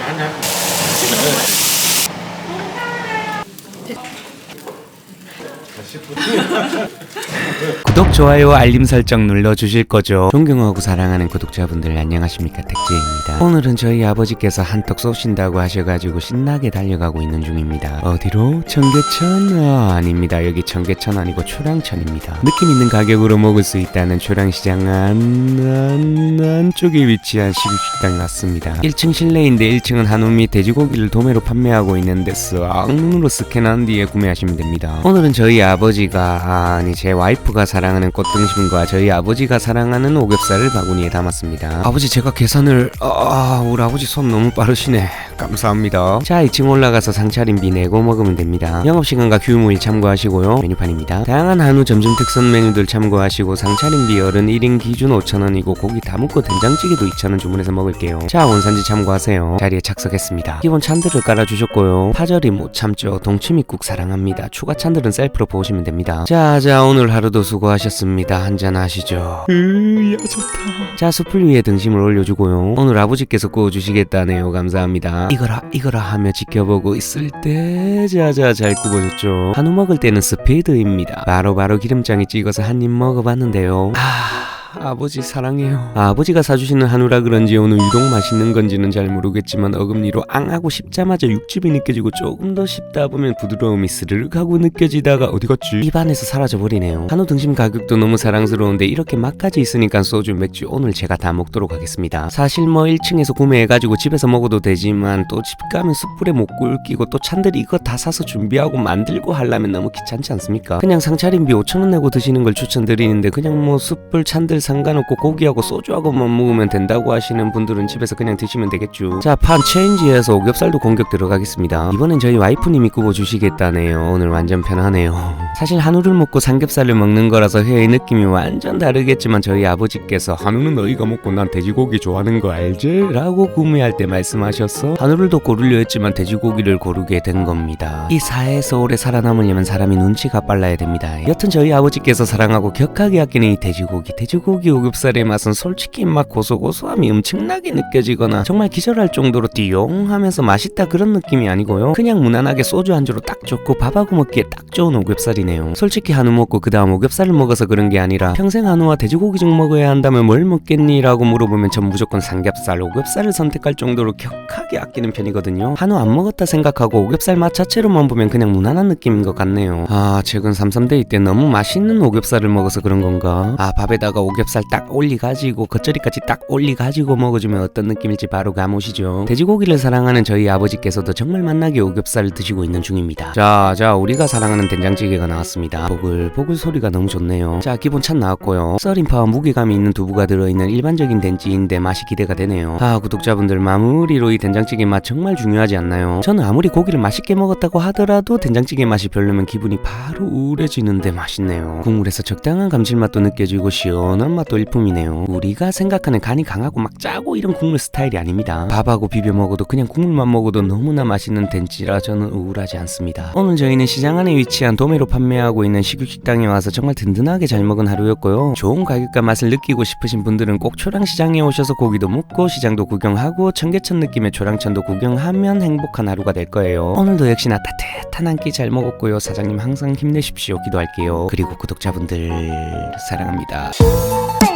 짠해. 구독, 좋아요, 알림 설정 눌러주실 거죠? 존경하고 사랑하는 구독자분들 안녕하십니까 택지입니다. 오늘은 저희 아버지께서 한턱 쏘신다고 하셔가지고 신나게 달려가고 있는 중입니다. 어디로? 청계천? 아, 아닙니다. 여기 청계천 아니고 초량천입니다. 느낌 있는 가격으로 먹을 수 있다는 초량시장 안, 안, 안쪽에 위치한 시식당에 왔습니다. 1층 실내인데 1층은 한우 및 돼지고기를 도매로 판매하고 있는데 싹 눈으로 스캔한 뒤에 구매하시면 됩니다. 오늘은 저희 아버지가 아니 제 와이프가 사랑하는 꽃등심과 저희 아버지가 사랑하는 오겹살을 바구니에 담았습니다. 아버지 제가 계산을 아 우리 아버지 손 너무 빠르시네. 감사합니다. 자 2층 올라가서 상차림비 내고 먹으면 됩니다. 영업시간과 규모일 참고하시고요. 메뉴판입니다. 다양한 한우 점심 특선 메뉴들 참고하시고 상차림비 어른 1인 기준 5,000원이고 고기 다 먹고 된장찌개도 2,000원 주문해서 먹을게요. 자 원산지 참고하세요. 자리에 착석했습니다. 기본 찬들을 깔아주셨고요. 파절이 못 참죠. 동치미국 사랑합니다. 추가 찬들은 셀프로 보 시면 됩니다. 자 자 오늘 하루도 수고하셨습니다. 한잔 하시죠. 으야 좋다. 자 숯불 위에 등심을 올려주고요. 오늘 아버지께서 구워주시겠다네요. 감사합니다. 이거라 이거라 하며 지켜보고 있을 때 자 자 잘 구워졌죠. 한우 먹을 때는 스피드입니다. 바로 바로 기름장에 찍어서 한 입 먹어봤는데요. 아. 아버지 사랑해요. 아, 아버지가 사주시는 한우라 그런지 오늘 유독 맛있는 건지는 잘 모르겠지만 어금니로 앙하고 씹자마자 육즙이 느껴지고 조금 더 씹다 보면 부드러움이 스르륵 하고 느껴지다가 어디 갔지? 입안에서 사라져 버리네요. 한우 등심 가격도 너무 사랑스러운데 이렇게 맛까지 있으니까 소주 맥주 오늘 제가 다 먹도록 하겠습니다. 사실 뭐 1층에서 구매해가지고 집에서 먹어도 되지만 또 집 가면 숯불에 못 굴기고 또 찬들이 이거 다 사서 준비하고 만들고 하려면 너무 귀찮지 않습니까? 그냥 상차림비 5천원 내고 드시는 걸 추천드리는데 그냥 뭐 숯불 찬들 상관없고 고기하고 소주하고만 먹으면 된다고 하시는 분들은 집에서 그냥 드시면 되겠죠. 자, 판 체인지에서 오겹살도 공격 들어가겠습니다. 이번엔 저희 와이프님이 구워주시겠다네요. 오늘 완전 편하네요. 사실 한우를 먹고 삼겹살을 먹는 거라서 회의 느낌이 완전 다르겠지만 저희 아버지께서 한우는 너희가 먹고 난 돼지고기 좋아하는 거 알지? 라고 구매할 때 말씀하셨어. 한우를 더 고르려 했지만 돼지고기를 고르게 된 겁니다. 이 사회에서 오래 살아남으려면 사람이 눈치가 빨라야 됩니다. 여튼 저희 아버지께서 사랑하고 격하게 아끼는 이 돼지고기, 돼지고기 오겹살의 맛은 솔직히 막 고소고소함이 엄청나게 느껴지거나 정말 기절할 정도로 띠용 하면서 맛있다 그런 느낌이 아니고요. 그냥 무난하게 소주 안주로 딱 좋고 밥하고 먹기에 딱 좋은 오겹살이네요. 솔직히 한우 먹고 그 다음 오겹살을 먹어서 그런 게 아니라 평생 한우와 돼지고기 중 먹어야 한다면 뭘 먹겠니? 라고 물어보면 전 무조건 삼겹살, 오겹살을 선택할 정도로 격하게 아끼는 편이거든요. 한우 안 먹었다 생각하고 오겹살 맛 자체로만 보면 그냥 무난한 느낌인 것 같네요. 아 최근 삼삼데이 때 너무 맛있는 오겹살을 먹어서 그런 건가? 아 밥에다가 오겹 살 딱 올리가지고 겉절이까지 딱 올리가지고 먹어주면 어떤 느낌일지 바로 감오시죠. 돼지고기를 사랑하는 저희 아버지께서도 정말 맛나게 오겹살을 드시고 있는 중입니다. 자, 자, 우리가 사랑하는 된장찌개가 나왔습니다. 보글보글 소리가 너무 좋네요. 자, 기본 찬 나왔고요. 썰인파와 무게감이 있는 두부가 들어있는 일반적인 된찌인데 맛이 기대가 되네요. 아, 구독자분들 마무리로 이 된장찌개 맛 정말 중요하지 않나요? 저는 아무리 고기를 맛있게 먹었다고 하더라도 된장찌개 맛이 별로면 기분이 바로 우울해지는데 맛있네요. 국물에서 적당한 감칠맛도 느껴지고 시원한 맛도 일품이네요. 우리가 생각하는 간이 강하고 막 짜고 이런 국물 스타일이 아닙니다. 밥하고 비벼 먹어도 그냥 국물만 먹어도 너무나 맛있는 된찌라 저는 우울하지 않습니다. 오늘 저희는 시장 안에 위치한 도매로 판매하고 있는 식육식당에 와서 정말 든든하게 잘 먹은 하루였고요. 좋은 가격과 맛을 느끼고 싶으신 분들은 꼭 초량시장에 오셔서 고기도 먹고 시장도 구경하고 청계천 느낌의 초량천도 구경하면 행복한 하루가 될 거예요. 오늘도 역시나 따뜻한 한 끼 잘 먹었고요. 사장님 항상 힘내십시오. 기도할게요. 그리고 구독자분들 사랑합니다. Bye.